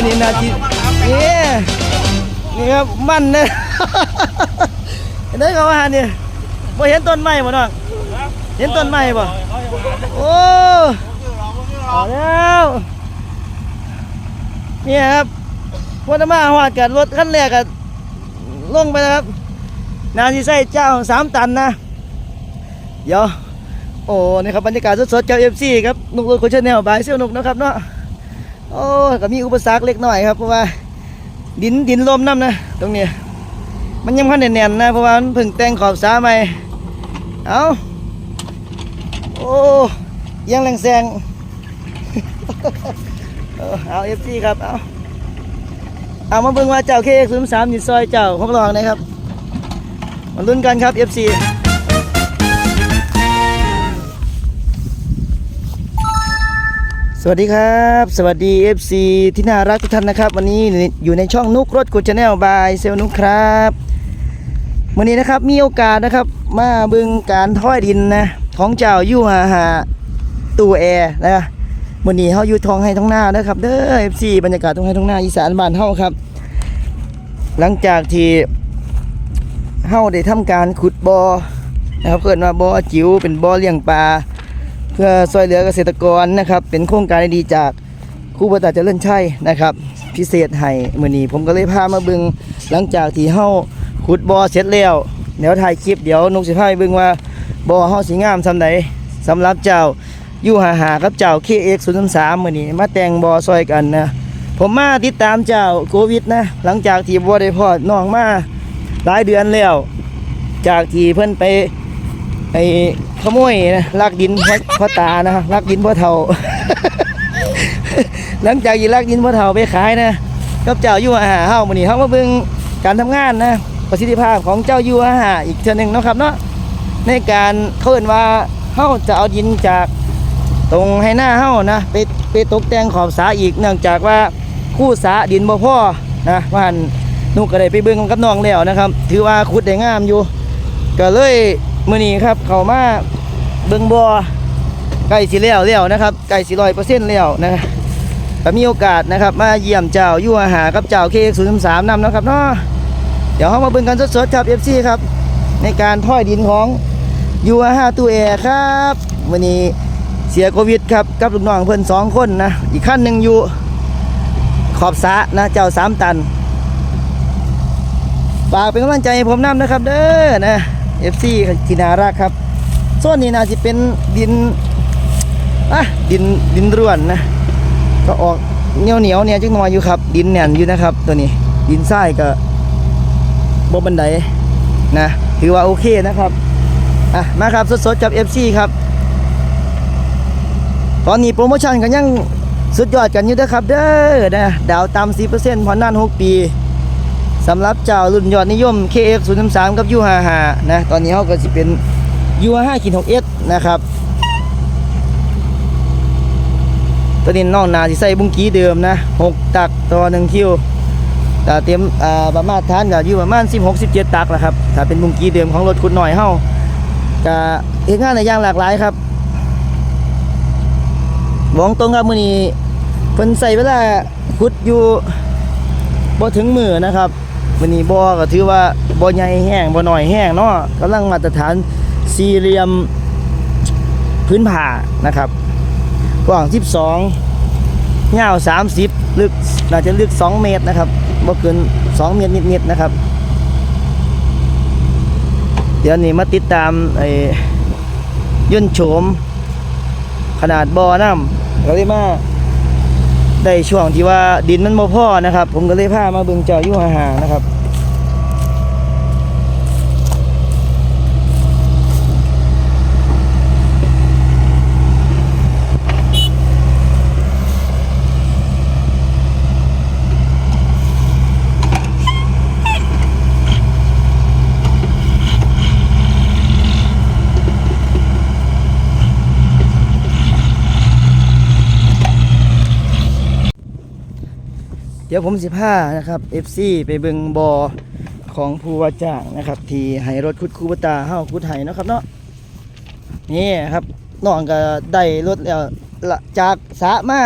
วันนี้นาทีนี่นี่ครับมันนะเห็นได้เขาว่าเนี่ยบ่เห็นต้นไม้บ่น้องเห็นต้นไม้บ่โอ้เอาแล้วเนี่ยครับวันมาหวาดกันรถคันแรกกันลงไปนะครับ นาทีใส่เจ้าสามตันนะเดี๋ยวโอ้นี่ครับบรรยากาศสดๆจากเอฟซีครับนุกรถคนชแนลบายเซี่ยนุกนะครับเนาะ โอ้ก็มีอุปสรรคเล็กน้อยครับเพราะว่าดินดินลมน้ำนะ ตรงนี้มันยังพันแน่นๆนะเพราะว่ามันเพิ่งแต่งขอบสาใหม่เอาโอ้ยังแรงแซงเอาเอฟซีครับเอาเอามาเบิ่งว่าเจ้าเคศูนย์สามยู่ซอยเจ้าพกลองนะครับมาลุ้นกันครับเอฟซี วัสดีครับ สวัสดี FC ที่น่ารักทุกท่านนะครับ วันนี้อยู่ในช่องนุกรถกุชแนลบายเซลนุกครับวันนี้นะครับมีโอกาสนะครับ มาบึงการถ้อยดินนะของเจ้ายู่หาหาตู้แอร์นะวันนี้เฮาอยู่ทองให้ท้องหน้านะครับเด้อ FC บรรยากาศทองให้ท้องหน้าอีสานบ้านเฮาครับ หลังจากที่เฮาได้ทำการขุดบอ่อนะครับเกิดมาบ่อจิ๋วเป็นบ่อเลี้ยงปลา พื่อช่วยเหลือเกษตรกรนะครับ เป็นโครงการดีจากครูบตาเจริญชัยนะครับ พิเศษให้มื้อนี้ผมก็เลยพามาเบึงหลังจากที่เฮาขุดบ่อเสร็จแล้วเดี๋ยวถ่ายคลิปเดี๋ยวนุกสิพาไปเบิ่งว่าบ่อเฮาสิงามซำใดสำหรับเจ้าอยู่หาหากับเจ้า KX 033 มื้อนี้มาแต่งบ่อซอยกันนะผมมาติดตามเจ้าโควิดนะ หลังจากที่บ่ได้พอดน้องมาหลายเดือนแล้ว จากที่เพิ่นไป ไอ้ขโมยนะลักดินพ่อพ่อตานะลักดินพ่อเฒ่าหลังจากยี่ลักดินพ่อเฒ่าไปขายนะกับเจ้าอยู่อาหารเฮ้ามื้อนี้เฮ้ามาเบิ่งการทำงานนะประสิทธิภาพของเจ้าอยู่อาหารอีกเทื่อหนึงนะครับเนาะในการเขาเอิ้นว่าเฮ้าจะเอาดินจากตรงให้หน้าเฮ้านะไปไปตกแต่งขอบสาอีกเนื่องจากว่าคู่สาดินบ่พ่อนะว่านนุกก็ได้ไปเบิ่งกับน้องแล้วนะครับ ถือว่าขุดได้งามอยู่ ก็เลย มื้อนี้ครับเขามาเบิงบ่อใกล้สิแล้วแล้วนะครับใกล้สิร้อยเปอร์เซ็นต์แล้วนะก็มีโอกาสนะครับ มาเยี่ยมเจ้ายู่อาหารกับเจ้าเคกศูนย์สามนำนะครับเนาะเดี๋ยวเรามาเบิ่งกันสดๆครับ FC ครับ ในการถ้อยดินของยูอาห้าตู้แอร์ครับวันนี้เสียโควิดครับกับลูกน้องเพิ่นสองคนนะอีกขั้นหนึ่งอยู่ขอบสะนะเจ้าสามตันฝากเป็นกำลังใจให้ผมนำนะครับ เด้อนะ FC ที่นารักครับส่วนนี้น่าจะเป็นดินอะดินดินร่วนนะ ก็ออกเหนียวเหนียวเนี่ยจังหน่อยอยู่ครับ ดินแน่นอยู่นะครับ ตัวนี้ดินทรายก็บ่บันไดนะ ถือว่าโอเคนะครับอะมาครับสดๆกับ FC ครับ ตอนนี้โปรโมชั่นกันยังสุดยอดกันอยู่นะครับเด้อนะดาวต่ำ10%ผ่อนนาน 6 ปี สำหรับเจ้ารุ่นยอดนิยม KF 0 3กับ U55 นะตอนนี้เขาก็จะเป็น U55 ขีด 6S นะครับตัวนี้น้องนาที่ใส่บุ้งกี้เดิมนะ 6 ตักต่อ1คิวแต่เตรียมประมาณทานก็อยู่ประมาณ 16 17 ตักแหละครับถ้าเป็นบุ้งกี้เดิมของรถคุณหน่อยเฮาก็เฮ็ดงานในย่างหลากหลายครับบอกตรงครับมือนี้เพิ่นใส่เวลาขุดอยู่บ่ถึงมือนะครับ วันนี้บ่ก็ถือว่าบ่ใหญ่แห้งบ่หน้อยแห้งเนาะกำลังมาตรฐานสี่เหลี่ยมพื้นผ่านะครับกว้าง 12ยาว 30 ลึกน่าจะลึก 2 เมตรนะครับบ่เกิน 2 เมตรนิดๆนะครับ เดี๋ยวนี้มาติดตามไอ้ย่นโฉมขนาดบ่อน้ำก็เลยมา ได้ช่วงที่ว่าดินมันบ่พอนะครับ ผมก็เลยพามาเบิ่งเจ้าอยู่ห่างๆนะครับ ดี๋ยวผมสิพานะครับ FC ไปเบิงบอของผู้ว่าจ้างนะครับ ที่ให้รถคุดคูบตาเฮาคุดไห้นะครับเนาะนี่ครับน้องก็ได้รถแล้วจากสระมา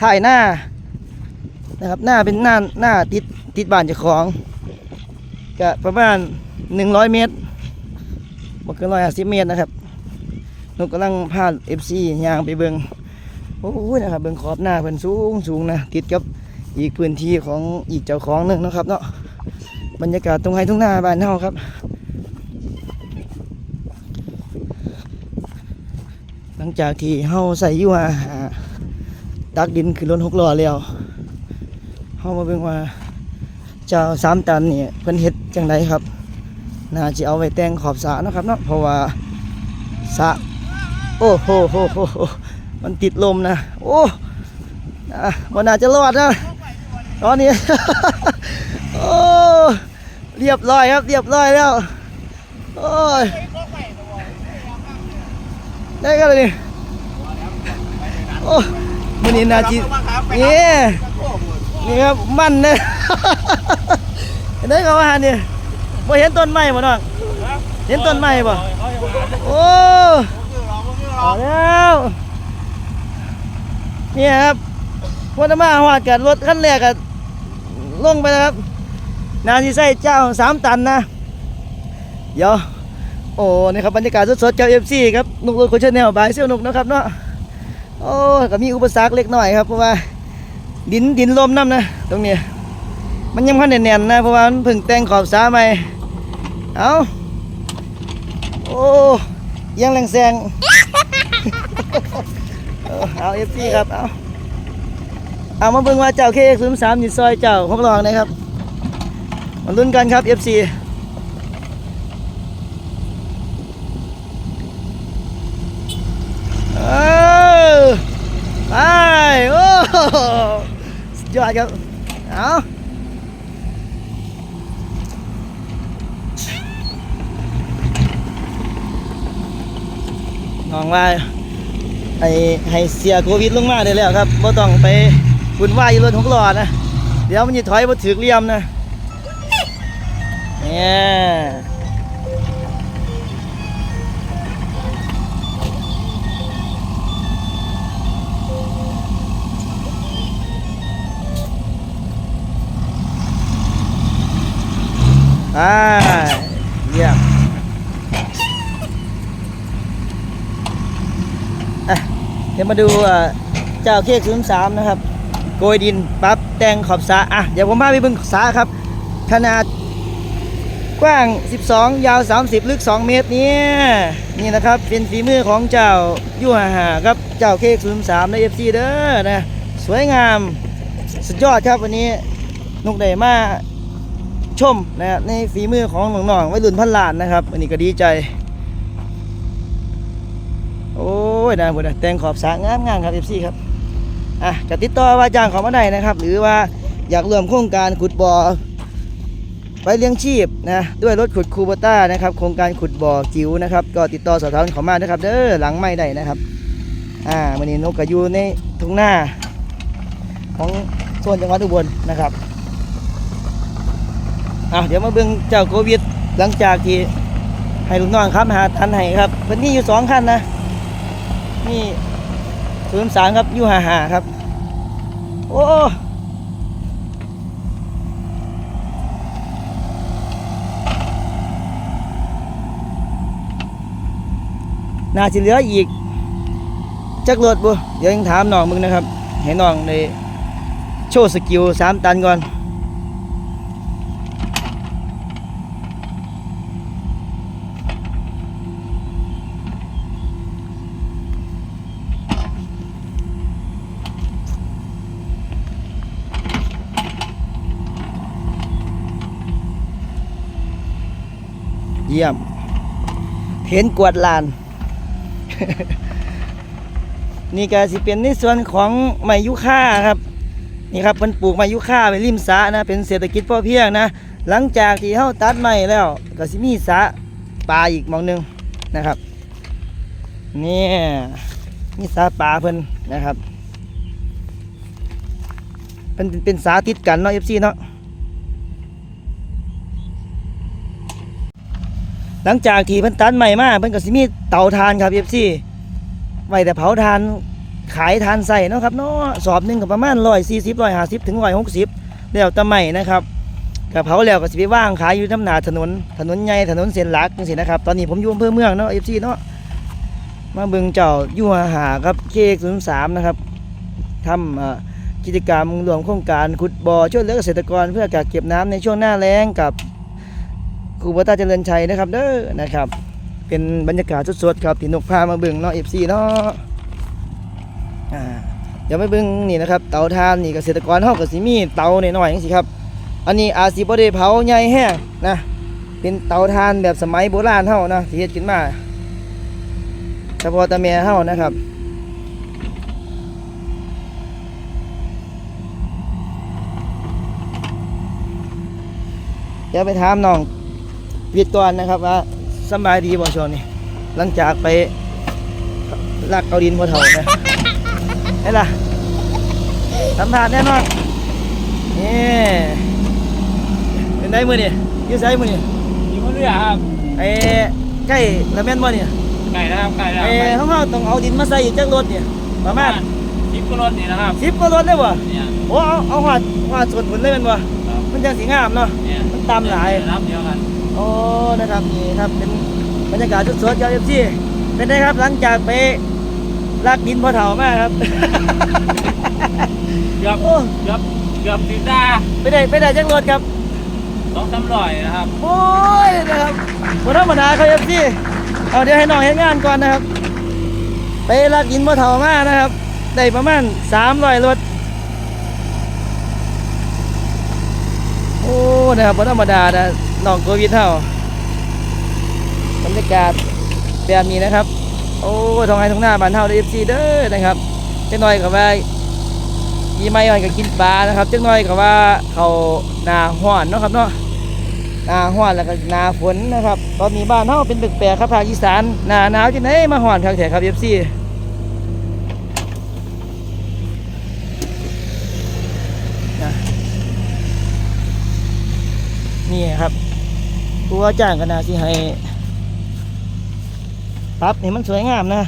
ถ่ายหน้านะครับหน้าเป็นหน้าหน้าติดติดบ้านเจ้าของก็ประมาณหนึ่งร้อยเมตรบวกกินร้อยห้าสิบเมตรนะครับนกกำลังพาเอฟซียางไปเบิงโอ้โหนะครับเบิงขอบหน้าเพิ่นสูงสูงนะติดกับ อีกพื้นที่ของอีกเจ้าของหนึ่งนะครับเนาะบรรยากาศตรงไห้ทุ่งหน้าบ้านเฮาครับหลังจากที่เฮาใส่ยู่ว่าตักดินขึ้นหกล้อแล้วเฮามาเบิ่งว่าเจ้าสามตันนี่เพิ่นเฮ็ดจังไดครับน่าจะเอาไว้แต่งขอบสระเนาะครับเนาะเพราะว่าสระโอ้โหโหโหมันติดลมนะ โอ้อะบ่น่าจะรอดนะ ตอนนี้ โอ้เรียบร้อยครับ เรียบร้อยแล้ว โอ้ยได้กันเลยโอ้มันนี่นาจีนี่นี่ครับมันเนี่ยได้กับว่าเนี่ยบ่เห็นต้นไม้บ่น้องเห็นต้นไม้บ่โอ้เอาแล้วเนี่ยครับวันมาหอดกับรถคันแรกกับ ลงไปแล้วครับ นาทีใส่เจ้าสามตันนะ เดี๋ยว โอ้นี่ครับบรรยากาศสดๆเจ้าเอฟซีครับนุกรถคนเชนแนลบายเซี่ยวนุกนะครับเนาะ โอ้ก็มีอุปสรรคเล็กน้อยครับเพราะว่า ดินดินลมน้ำนะ ตรงนี้มันยังพันแน่นๆนะเพราะว่ามันเพิ่งแต่งขอบสาใหม่ เอาโอ้ยังแรงแซงเออเอาเอฟซีครับ เอา เอามาเบิ่งว่าเจ้าเคศูนย์สามอยู่ซอยเจ้าของรองนะครับมาลุ้นกันครับเอฟซีเออไปโอ้สุดยอดครับเอาน้องว่าให้ให้เสียโควิดลงมาได้แล้วครับบ่ต้องไป บุญว่ายอยู่รถหกล้อนะ เดี๋ยวมันจะถอยมาถือเลี่ยมนะเนี่ยอ่าเยี่ยมอะเดี๋ยวมาดูเจ้าเค้กศูนย์สามนะครับ ยดินปั๊บแต่งขอบสระอะเดี๋ยวผมพาไปเบิ่งสระครับ ขนาดกว้าง 12 ยาว 30 ลึก 2 เมตรเนี่ยนี่นะครับ เป็นฝีมือของเจ้ายู่หาหาครับ เจ้าเค้กศูนย์สามในเอฟซีเด้อนะ สวยงาม สุดยอดครับวันนี้นุกได้มาชมนะในฝีมือของน้องๆวัยรุ่นพันลานนะครับอันนี้ก็ดีใจ โอ้ยนะบุญแต่งขอบสะงามงามๆครับเอฟซีครับ อะจะติดต่อว่าจ้างเขอมาได้นะครับ หรือว่าอยากร่วมโครงการขุดบ่อไว้เลี้ยงชีพนะด้วยรถขุดคูโบต้านะครับ โครงการขุดบ่อจิ๋วนะครับ ก็ติดต่อสอบถามเขอมานะครับ เด้อหลังไม่ได้นะครับ อ่าวันนี้นกก็อยู่ในทุ่งหน้า ของโซนจังหวัดอุบลนะครับอะเดี๋ยวมาเบิ่งเจ้าโควิดหลังจากที่ให้ลูกน้องครับหาทันให้ครับเพิ่นมีอยู่สองคันนะนี่ ศูนย์สามครับยู่หาหาครับ โอ้น่าจะเหลืออีก จักรถบุเดี๋ยวยังถามน้องมึงนะครับ เห็นน้องในโชว์สกิลสามตันก่อน เยี่ยม เห็นกวาดลาน นี่ก็สิเป็นในส่วนของไม้ยุค่าครับ นี่ครับเพิ่นปลูกไม้ยุค่าไว้ริมสระนะ เป็นเศรษฐกิจพอเพียงนะ หลังจากที่เฮาตัดไม้แล้ว ก็สิมีสระปลาอีกหมองหนึงนะครับ นี่มีสระปลาเพิ่นนะครับเป็นเป็นสาติดกันเนาะ FC เนาะ หลังจากที่เพิ่นตัดใหม่มาเพิ่นก็สิมีเตาถ่านครับ FC ไว้แต่เผาถ่านขายทานใส่เนาะครับเนาะสอบหนึ่งกับประมาณร้อยสี่สิบร้อยห้าสิบถึงร้อยหกสิบแล้วตะไม่นะครับกับเผาแล้วก็สิไปว่างขายอยู่ทำหนาถนนถนนใหญ่ถนนเส้นหลักจังซี่นะครับตอนนี้ผมอยู่อำเภอเมืองเนาะเอฟซีเนาะมาเบิ่งเจ้ายู่หาครับเคกศูนย์สามนะครับทำกิจกรรมรวมโครงการขุดบ่อช่วยเหลือเกษตรกรเพื่อกักเก็บน้ำในช่วงหน้าแล้งกับ ครูบัตาเจริญชัยนะครับเด้อนะครับ เป็นบรรยากาศสดๆครับที่นกพามาเบิ่งเนาะเอฟซีเนาะอ่าเดี๋ยวไปเบิ่งนี่นะครับเตาถ่านนี่เกษตรกรเฮาก็สิมีเตาหน่อยๆจังซี่ครับอันนี้อาจสิบ่ได้เผาใหญ่แห้งนะเป็นเตาถ่านแบบสมัยโบราณเฮานะที่เฮ็ดขึ้นมาเฉพาะตะแม่เฮานะครับเดี๋ยวไปถามน้อง วิทย์ก่อนนะครับว่าสำบายดีบ่ช่วงนี้หลังจากไปลากเอาดินบ่เท่านะเห็นล่ะสัมภาษณ์แน่นอนนี่เป็นไดมื้อนี่อยู่ไสมื้อนี่มีคนเรือครับไอ้ใกล้ละแม่นบ่เนี่ยไก่นะครับไก่นะคไอ้รับเฮาต้องเอาดินมาใส่อีกจักรถเนี่ยประมาณทิปก็รถนี่นะครับ10กว่ารถได้บ่เนี่ยโอ้เอาเอาหอดหอดส่วนผลเลยแม่นบ่ครับมันจังสิงามเนาะเนี่ยมันตำหลายน้ำเดียวกัน โอ้นะครับนี่ครับเป็นบรรยากาศสดๆครับเอฟซีเป็นไงครับหลังจากไปลากดินพอเถ่ามากครับเกือบโอ้เกือบเกือบสิบดาไปได้ไปได้จังรถครับสองสามร้อยนะครับโอ้ยนะครับบนธรรมดาครับเอฟซีเอาเดี๋ยวให้น้องเห็นงานก่อนนะครับ ไปลากดินพอเถ่ามากนะครับได้ประมาณสามร้อยรถโอ้นะครับบนธรรมดานะ น้องโควิดเท่าบรรยากาศแบบนี้นะครับ โอ้ทองไห้ทองหน้าบ้านเท่าเอฟซีเด้อนะครับเจักหน่อยกับว่ายีไม่อ่อนก็กินปลานะครับเจักหน่อยกับว่าเขาหนาห้อนเนาะครับเนาะหนาห้อนแล้วก็หนาฝนนะครับ ตอนนี้บ้านเฮาเป็นแปลกๆครับภาคอีสานหนาหนาวจังไดมาห้อนคักแท้ครับเอฟซีนี่ครับ ผู้ว่าจ้างก็น่าสิให้ปรับนี่มันสวยงามนะ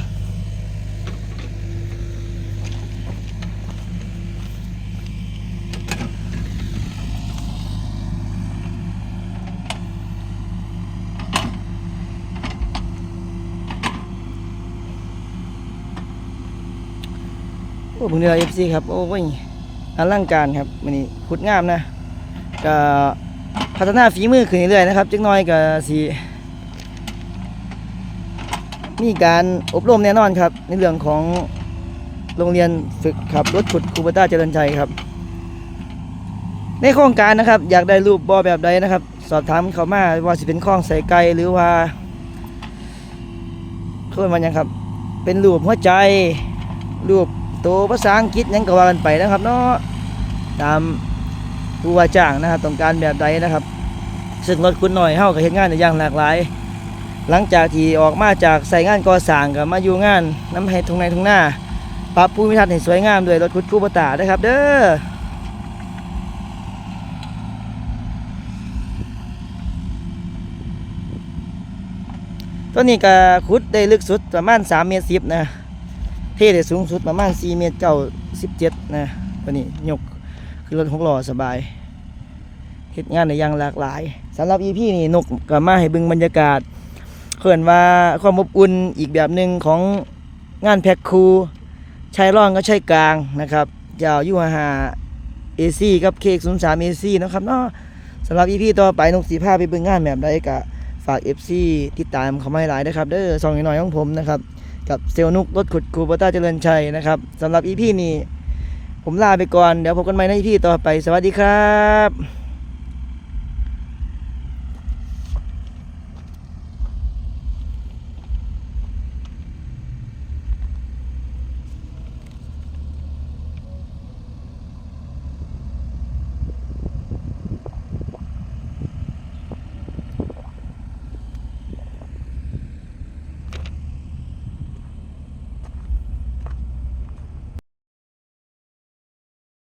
โอ้ผมเรือเอฟซีครับ โอ้ยอลังการครับมันนี้ขุดงามนะก็ พัฒนาฝีมือขึ้นเรื่อยๆนะครับจักน้อยก็สีมีการอบรมแน่นอนครับ ในเรื่องของโรงเรียนฝึกขับรถขุดคูปต้าเจริญชัยครับ ในโครงการนะครับ อยากได้รูปบอแบบใดนะครับ สอบถามเขามาว่าสิเป็นข้องใส่ไกลหรือว่าเขาเป็นมันยังครับ เป็นรูปหัวใจ รูปตัวภาษาอังกฤษยังก็ว่ากันไปนะครับเนาะตาม ผู้ว่าจ้างนะครับต้องการแบบใดนะครับ ซึ่งรถคุณหน่อยเฮาก็เฮ็ดงานได้อย่างหลากหลาย หลังจากที่ออกมาจากใส่งานก่อสร้างก็มาอยู่งานน้ำให้ทงในทงหน้าปรับภูมิทัศน์ให้สวยงามด้วยรถคุดคู่ปตานะครับ เด้อตัวนี้ก็ขุดได้ลึกสุดประมาณ3เมตร10นะเทได้สูงสุดประมาณ4เมตร9 17นะตัวนี้ยก คือรถหกล้อสบายเฮ็ดงานได้อย่างหลากหลายสำหรับ EP นี่นกก็มาให้บิ่งบรรยากาศเขินว่าความอบอุ่นอีกแบบหนึ่งของงานแพ็คคูใช้ร่องก็ใช้กลางนะครับยาวยูฮาเอซี่กับเคกศูนย์สามเอซี่นะครับเนาะสำหรับอีพี่ต่อไปนกสีผ้าไปบิ่งงานแบบใดกะฝาก FC ติดตามเขาไม่หลายนะครับเด้อสองน้อยของผมนะครับ กับเซลลนุกรถขุดคูปต้าเจริญชัยนะครับสำหรับอีพี่นี้ ผมลาไปก่อน เดี๋ยวพบกันใหม่ในอีพีต่อไป สวัสดีครับ